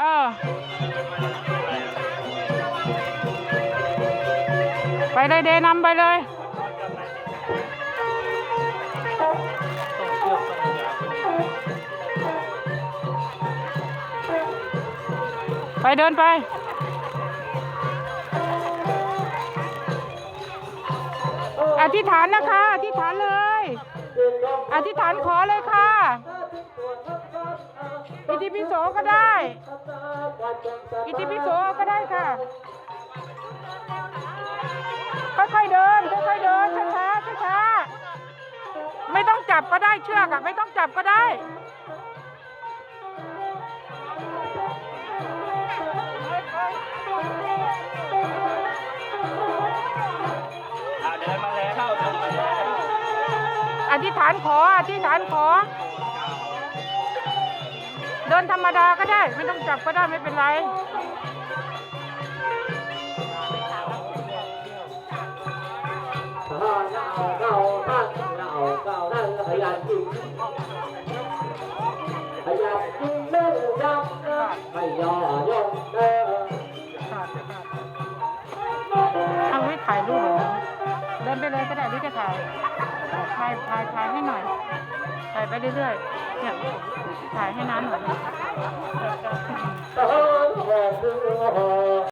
เออ ไปเลยเดนำไปเลย ไปเดินไป อธิษฐานนะคะ อธิษฐานเลย อธิษฐานขอ ปิโสก็ได้ อิติปิโสก็ได้ค่ะ ค่อยๆเดิน ค่อยๆเดิน ช้าๆ ช้าๆ ไม่ต้องจับก็ได้เชือกอะไม่ต้องจับก็ได้อ่าเดินมาแล้วเดินมาแล้วอธิษฐานขอ อธิษฐานขอ เดินธรรมดาก็ได้ ไม่ต้องจับก็ได้ไม่เป็นไรเก้าเก้าเก้าเก้าเก้าเก้านั่นขยันจริงขยันจริงเล่นยับไม่ย่อย่นเด้อเอาไว้ถ่ายรูปเหรอเดินไปเลยก็ได้หรือจะถ่ายถ่ายถ่ายถ่ายให้หน่อยถ่ายไปเรื่อยๆเนี่ย ขายให้น้าหน่อย